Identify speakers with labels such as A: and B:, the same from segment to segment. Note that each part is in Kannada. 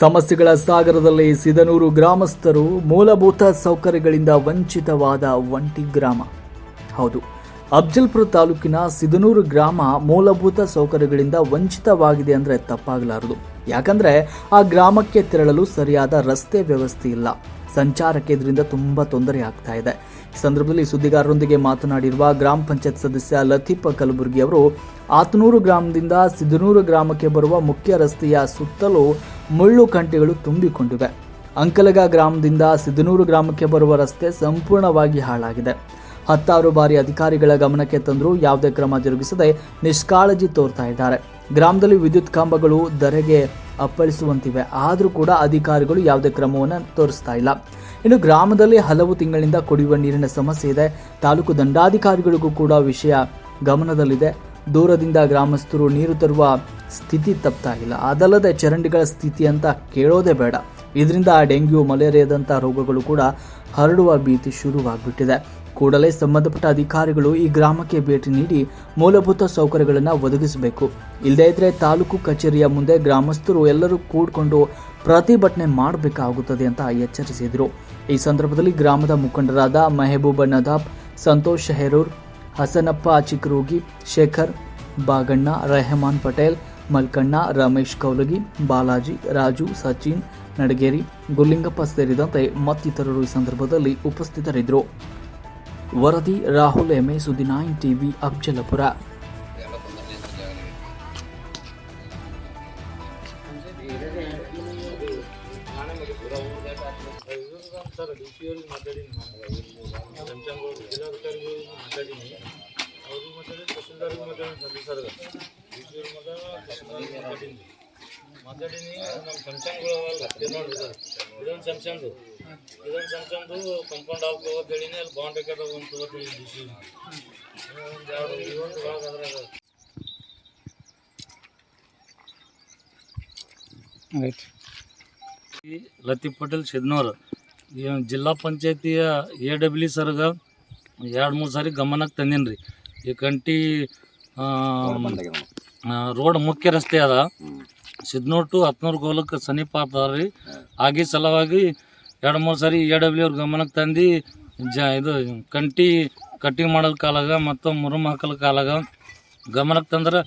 A: ಸಮಸ್ಯೆಗಳ ಸಾಗರದಲ್ಲಿ ಸಿದನೂರು ಗ್ರಾಮಸ್ಥರು ಮೂಲಭೂತ ಸೌಕರ್ಯಗಳಿಂದ ವಂಚಿತವಾದ ಒಂಟಿ ಗ್ರಾಮ. ಹೌದು ಅಫ್ಜಲ್ಪುರ ತಾಲೂಕಿನ ಸಿದನೂರು ಗ್ರಾಮ ಮೂಲಭೂತ ಸೌಕರ್ಯಗಳಿಂದ ವಂಚಿತವಾಗಿದೆ ಅಂದರೆ ತಪ್ಪಾಗಲಾರದು. ಯಾಕಂದರೆ ಆ ಗ್ರಾಮಕ್ಕೆ ತೆರಳಲು ಸರಿಯಾದ ರಸ್ತೆ ವ್ಯವಸ್ಥೆ ಇಲ್ಲ. ಸಂಚಾರಕ್ಕೆ ಇದರಿಂದ ತುಂಬ ತೊಂದರೆ ಆಗ್ತಾ ಇದೆ. ಈ ಸಂದರ್ಭದಲ್ಲಿ ಸುದ್ದಿಗಾರರೊಂದಿಗೆ ಮಾತನಾಡಿರುವ ಗ್ರಾಮ ಪಂಚಾಯತ್ ಸದಸ್ಯ ಲತೀಫ್ ಕಲಬುರ್ಗಿ ಅವರು, ಆತನೂರು ಗ್ರಾಮದಿಂದ ಸಿದನೂರು ಗ್ರಾಮಕ್ಕೆ ಬರುವ ಮುಖ್ಯ ರಸ್ತೆಯ ಸುತ್ತಲೂ ಮುಳ್ಳು ಕಂಟೆಗಳು ತುಂಬಿಕೊಂಡಿವೆ. ಅಂಕಲಗ ಗ್ರಾಮದಿಂದ ಸಿದ್ದನೂರು ಗ್ರಾಮಕ್ಕೆ ಬರುವ ರಸ್ತೆ ಸಂಪೂರ್ಣವಾಗಿ ಹಾಳಾಗಿದೆ. ಹತ್ತಾರು ಬಾರಿ ಅಧಿಕಾರಿಗಳ ಗಮನಕ್ಕೆ ತಂದರೂ ಯಾವುದೇ ಕ್ರಮ ಜರುಗಿಸದೆ ನಿಷ್ಕಾಳಜಿ ತೋರ್ತಾ ಇದ್ದಾರೆ. ಗ್ರಾಮದಲ್ಲಿ ವಿದ್ಯುತ್ ಕಂಬಗಳು ಧರೆಗೆ ಅಪ್ಪಳಿಸುವಂತಿವೆ. ಆದರೂ ಕೂಡ ಅಧಿಕಾರಿಗಳು ಯಾವುದೇ ಕ್ರಮವನ್ನು ತೋರಿಸ್ತಾ ಇಲ್ಲ. ಇನ್ನು ಗ್ರಾಮದಲ್ಲಿ ಹಲವು ತಿಂಗಳಿಂದ ಕುಡಿಯುವ ನೀರಿನ ಸಮಸ್ಯೆ ಇದೆ. ತಾಲೂಕು ದಂಡಾಧಿಕಾರಿಗಳಿಗೂ ಕೂಡ ವಿಷಯ ಗಮನದಲ್ಲಿದೆ. ದೂರದಿಂದ ಗ್ರಾಮಸ್ಥರು ನೀರು ತರುವ ಸ್ಥಿತಿ ತಪ್ತಾ ಇಲ್ಲ ಅದಲ್ಲದೆ ಚರಂಡಿಗಳ ಸ್ಥಿತಿ ಅಂತ ಕೇಳೋದೇ ಬೇಡ. ಇದರಿಂದ ಡೆಂಗ್ಯೂ, ಮಲೇರಿಯಾದಂಥ ರೋಗಗಳು ಕೂಡ ಹರಡುವ ಭೀತಿ ಶುರುವಾಗ್ಬಿಟ್ಟಿದೆ. ಕೂಡಲೇ ಸಂಬಂಧಪಟ್ಟ ಅಧಿಕಾರಿಗಳು ಈ ಗ್ರಾಮಕ್ಕೆ ಭೇಟಿ ನೀಡಿ ಮೂಲಭೂತ ಸೌಕರ್ಯಗಳನ್ನು ಒದಗಿಸಬೇಕು. ಇಲ್ಲದೇ ಇದ್ರೆ ತಾಲೂಕು ಕಚೇರಿಯ ಮುಂದೆ ಗ್ರಾಮಸ್ಥರು ಎಲ್ಲರೂ ಕೂಡಿಕೊಂಡು ಪ್ರತಿಭಟನೆ ಮಾಡಬೇಕಾಗುತ್ತದೆ ಅಂತ ಎಚ್ಚರಿಸಿದರು. ಈ ಸಂದರ್ಭದಲ್ಲಿ ಗ್ರಾಮದ ಮುಖಂಡರಾದ ಮೆಹಬೂಬ ನದಾಬ್, ಸಂತೋಷ್ ಹೆರೂರ್ ಹಸನಪ್ಪ, ಚಿಕ್ರೋಗಿ, ಶೇಖರ್, ಬಾಗಣ್ಣ, ರೆಹಮಾನ್ ಪಟೇಲ್, ಮಲ್ಕಣ್ಣ, ರಮೇಶ್ ಕೌಲಗಿ, ಬಾಲಾಜಿ, ರಾಜು, ಸಚಿನ್, ನಡಗೇರಿ, ಗುಲ್ಲಿಂಗಪ್ಪ ಸೇರಿದಂತೆ ಮತ್ತಿತರರು ಈ ಸಂದರ್ಭದಲ್ಲಿ ಉಪಸ್ಥಿತರಿದ್ದರು. ವರದಿ, ರಾಹುಲ್ ಎಮೆ ಸುದ್ದಿ ನೈನ್ ಟಿವಿ ಅಫ್ಜಲಪುರ
B: ಸರ್ ಸಿ ಅವ್ರಿಗೆ ಮಾತಾಡೀನಿ ಪಂಚಾಂಗ ಜಿಲ್ಲಾಧಿಕಾರಿಗೆ ಮಾತಾಡೀನಿ ಅವ್ರಿಗೆ ಮಾತಾಡಿ ತಹಸೀಲ್ದಾರ್ಗೆ ಮಾತಾಡಿ ಸರ್ ಸರ್ ಡಿ ಸಿ ಅವ್ರಿಗೆ ಮಾತಾಡಿ ಮಾತಾಡೀನಿ ಮಾತಾಡೀನಿ ನಮ್ಮ ಸಂಚಾಂಗಗಳು ಅವಲ್ಲ ಇದು ನೋಡ್ರಿ ಸರ್ ಇದೊಂದು ಸಂಚಾಂದು ಇದೊಂದು ಸಂಚಾಂದು ಕಂಪೌಂಡ್ ಹಾಕೋ ಅಂತ ಹೇಳಿನಿ ಅಲ್ಲಿ ಬಾಂಡ್ ಬೇಕಾದ ಒಂದು ತಗೋತೀನಿ ಡಿ ಸಿ ಒಂದು ಎರಡು ಇವೊಂದು ಭಾಗ ಅದ್ರಾಗ ಈ ಲತೀಫ್ ಪಟೇಲ್ ಸಿದ್ನೂರ್ ಜಿಲ್ಲಾ ಪಂಚಾಯತಿಯ ಎ ಡಬ್ಲ್ಯೂ ಸರ್ಗ ಎರಡು ಮೂರು ಸಾರಿ ಗಮನಕ್ಕೆ ತಂದೀನಿ ರೀ ಈ ಕಂಟಿ ರೋಡ್ ಮುಖ್ಯ ರಸ್ತೆ ಅದ. ಸಿದ್ನೋಟು ಟು ಹತ್ನೂರು ಗೋಲಕ್ಕೆ ಸಮೀಪ ಆಗ್ತದ ರೀ ಆಗಿ ಸಲುವಾಗಿ ಎರಡು ಮೂರು ಸಾರಿ ಎ ಡಬ್ಲ್ಯೂ ಅವ್ರ ಗಮನಕ್ಕೆ ತಂದು, ಜ, ಇದು ಕಂಟಿ ಕಟ್ಟಿಂಗ್ ಮಾಡೋದ್ ಕಾಲಾಗ ಮತ್ತು ಮುರುಮ್ ಹಾಕಲ್ ಕಾಲಾಗ ಗಮನಕ್ಕೆ ತಂದ್ರೆ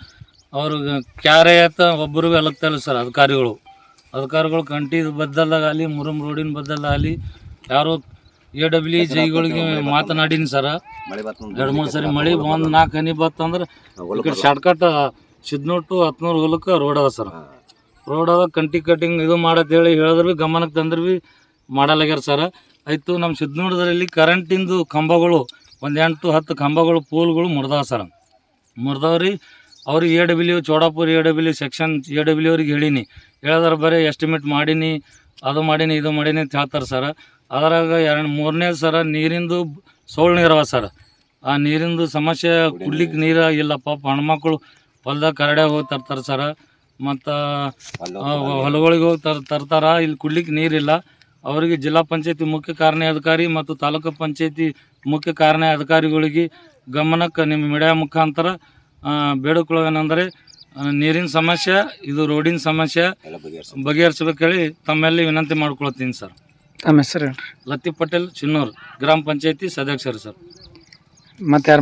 B: ಅವ್ರಿಗೆ ಕ್ಯಾರೆ ಆಯ್ತ ಒಬ್ಬರಿಗೂ ಅಲಗ್ತಾ ಇಲ್ಲ ಸರ್ ಅಧಿಕಾರಿಗಳು. ಅಧಿಕಾರಿಗಳು ಕಂಟಿ ಬದ್ದಲಾಗಲಿ ಮುರುಮ್ ರೋಡಿನ ಬದ್ದಲಾಗಲಿ ಯಾರು ಎ ಡಬ್ಲ್ಯೂ ಜೈಗಳಿಗೆ ಮಾತನಾಡೀನಿ ಸರ. ಎರಡು ಮೂರು ಸರಿ ಮಳೆ ಒಂದು ನಾಲ್ಕು ಹನಿ ಬತ್ತಂದ್ರೆ ಶಾರ್ಟ್ಕಟ್ ಸಿದ್ನೂರು ಟು ಹತ್ನೂರು ಹೊಲಕ್ಕೆ ರೋಡ್ ಅದ ಸರ್. ರೋಡ್ ಅದ, ಕಂಟಿ ಕಟ್ಟಿಂಗ್ ಇದು ಮಾಡತ್ತೇಳಿ ಹೇಳಿದ್ರು ಭೀ ಗಮನಕ್ಕೆ ತಂದ್ರೆ ಭೀ ಮಾಡಲಾಗ್ಯಾರ ಸರ್. ಆಯಿತು ನಮ್ಮ ಸಿದ್ನೂರದಲ್ಲಿ ಕರೆಂಟಿಂದು ಕಂಬಗಳು, ಒಂದು ಎಂಟು ಹತ್ತು ಕಂಬಗಳು, ಪೋಲ್ಗಳು ಮುರಿದಾವ ಸರ್. ಮುರಿದವ್ರಿ ಅವ್ರಿಗೆ A W Chodapura A W section A W ಅವ್ರಿಗೆ ಹೇಳೀನಿ. ಹೇಳಿದ್ರೆ ಬರೀ ಎಸ್ಟಿಮೇಟ್ ಮಾಡೀನಿ, ಅದು ಮಾಡೀನಿ, ಇದು ಮಾಡೀನಿ ಅಂತ ಹೇಳ್ತಾರೆ ಸರ್ ಅದ್ರಾಗ ಎರಡು, ಮೂರನೇ ಸರ ನೀರಿಂದು ಸೋಳ್ ನೀರವ ಸರ್ ಆ ನೀರಿಂದು ಸಮಸ್ಯೆ ಕುಡ್ಲಿಕ್ಕೆ ನೀರು ಇಲ್ಲ ಪಾಪ ಹೆಣ್ಮಕ್ಳು ಹೊಲ್ದಾಗ ಕರಡೆ ಹೋಗಿ ತರ್ತಾರೆ ಸರ ಮತ್ತು ಹೊಲಗಳಿಗೆ ಹೋಗಿ ತರ್, ತರ್ತಾರೆ, ಇಲ್ಲಿ ಕುಡ್ಲಿಕ್ಕೆ ನೀರಿಲ್ಲ ಅವರಿಗೆ ಜಿಲ್ಲಾ ಪಂಚಾಯತಿ ಮುಖ್ಯ ಕಾರ್ಯಾಧಿಕಾರಿ ಮತ್ತು ತಾಲೂಕು ಪಂಚಾಯತಿ ಮುಖ್ಯ ಕಾರ್ಯಾಧಿಕಾರಿಗಳಿಗೆ ಗಮನಕ್ಕೆ ನಿಮ್ಮ ಮೀಡಿಯಾ ಮುಖಾಂತರ ಬೇಡಿಕೊಳ್ಳೋದೇನೆಂದರೆ ಏನಂದ್ರೆ ನೀರಿನ ಸಮಸ್ಯೆ ಇದು ರೋಡಿನ ಸಮಸ್ಯೆ ಬಗೆಹರಿಸಬೇಕೇಳಿ ತಮ್ಮೆಲ್ಲಿ ವಿನಂತಿ ಮಾಡ್ಕೊಳ್ತೀನಿ ಸರ್.
C: ತಮ್ಮ ಹೆಸರು
B: ಪಟೇಲ್ ಚಿನ್ನೂರು ಗ್ರಾಮ ಪಂಚಾಯತಿ ಸದಸ್ಯರು ಸರ್.
C: ಮತ್ತೆ ಯಾರು